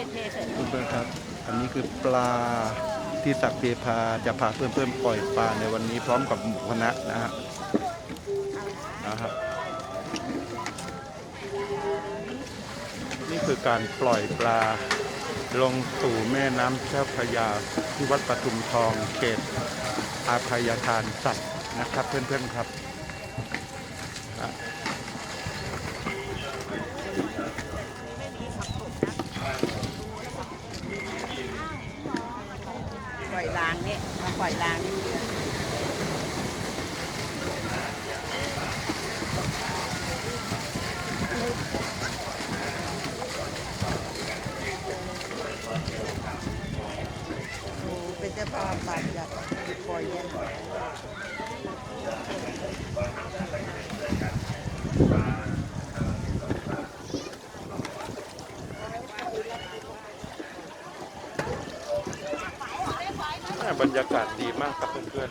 เป็นเทเฉยเพื่อนๆครับ อันนี้คือปลาที่สักเทพาจะพาเพื่อนๆปล่อยปลาในวันนี้พร้อมกับหมู่คณะนะฮะนะครับนี่คือการปล่อยปลาลงสู่แม่น้ำเจ้าพระยาที่วัดปทุมทองเขตอาภัยทานสัตว์นะครับ เพื่อนๆครับ ปล่อยลางนี่มาปล่อยลางนี่โอ้เป็นเจ้าพ่อบาดจับปล่อยเยัน บรรยากาศดีมากครับเพื่อน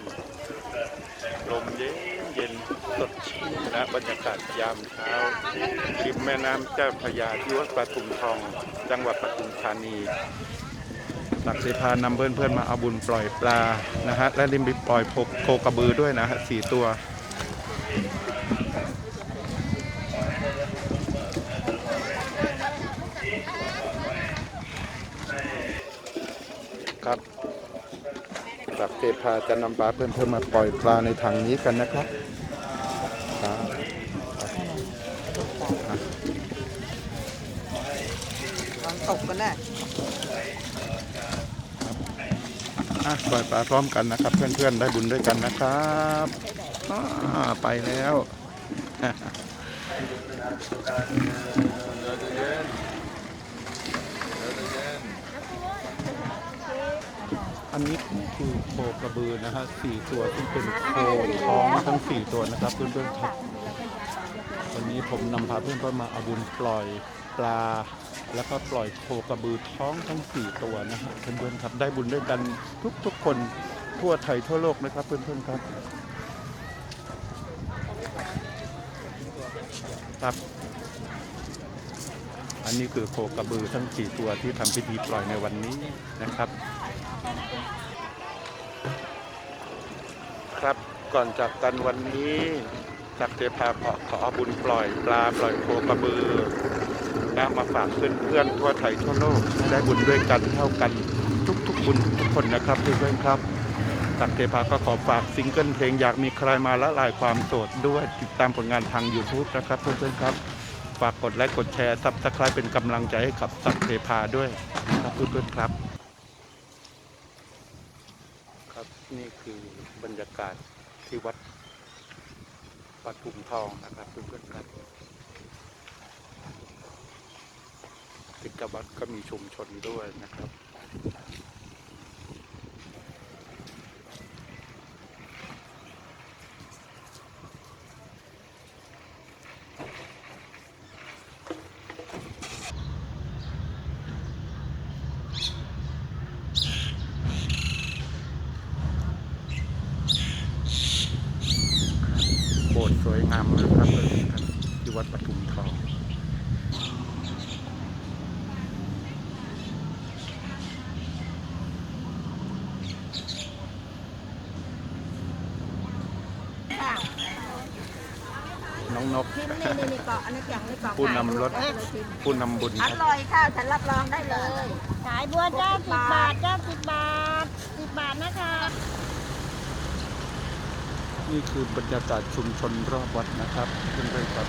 ๆลมเย็นเย็นสดชื่นนะบรรยากาศยามเช้าริมแม่น้ำเจ้าพระยาที่วัดปทุมทอง จังหวัดปทุมธานีตักเสพานำเพื่อนๆมาเอาบุญปล่อยปลานะฮะและริมไปปล่อยโคโคกระบือด้วยนะฮะสี่ตัวครับ ตักเทพาจะนำปลาเพื่อนๆมาปล่อยปลาในถังนี้กันนะครับครับอะลองตกกันนะอะปล่อยปลาพร้อมกันนะครับ เพื่อนๆได้บุญด้วยกันนะครับอ่าไปแล้วอั นนี้คือโคกระบือนะฮะสี่ตัวซึ่งเป็นโคท้องทั้งสี่ตัวนะครับเพื่อนๆครับวันนี้ผมนำพาเพื่อนๆมาเอาบุญปล่อยปลา แล้วก็ปล่อยโคกระบือท้องทั้งสี่ตัวนะฮะเพื่อนๆครับได้บุญด้วยกันทุกๆคนทั่วไทยทั่วโลกนะครับเพื่อนๆครับครับ อันนี้คือโคกระบือทั้งสี่ตัวที่ทำพิธีปล่อยในวันนี้นะครับ ครับ ก่อนจากกันวันนี้จักเทพาขอขอบุญปล่อยปลาปล่อยโคกระบือนะมาฝากเพื่อนๆทั่วไทยทั่วโลกได้บุญด้วยกันเท่ากันทุกๆบุญทุกคนนะครับเพื่อนๆครับจักเทพาก็ขอฝากซิงเกิลเพลงอยากมีใครมาละลายความโสดด้วยติดตามผลงานทาง YouTube นะครับเพื่อนๆครับ ฝากกดไลค์กดแชร์ซับสไครป์เป็นกำลังใจให้กับสักเทพาด้วยนะครับเพื่อนๆครับ ครับ นี่คือบรรยากาศที่วัดปทุมทองนะครับเพื่อนๆครับติดกับวัดก็มีชุมชนด้วยนะครับ วยงามมากครับเพื่อนๆครับที่วัดปทุมทองน้องนกชิมนี่นี่นี่เกาะอันนี้อย่างนี้เกาะผู้นำรถผู้นำบุญอครับร่อยค่ะฉันรับรองได้เลย ขายบัวเจ้าสิบบาทเจ้าสิบบาทสิบบาทนะคะ นี่คือบรรยากาศชุมชนรอบวัดนะครับเพื่อนๆครับ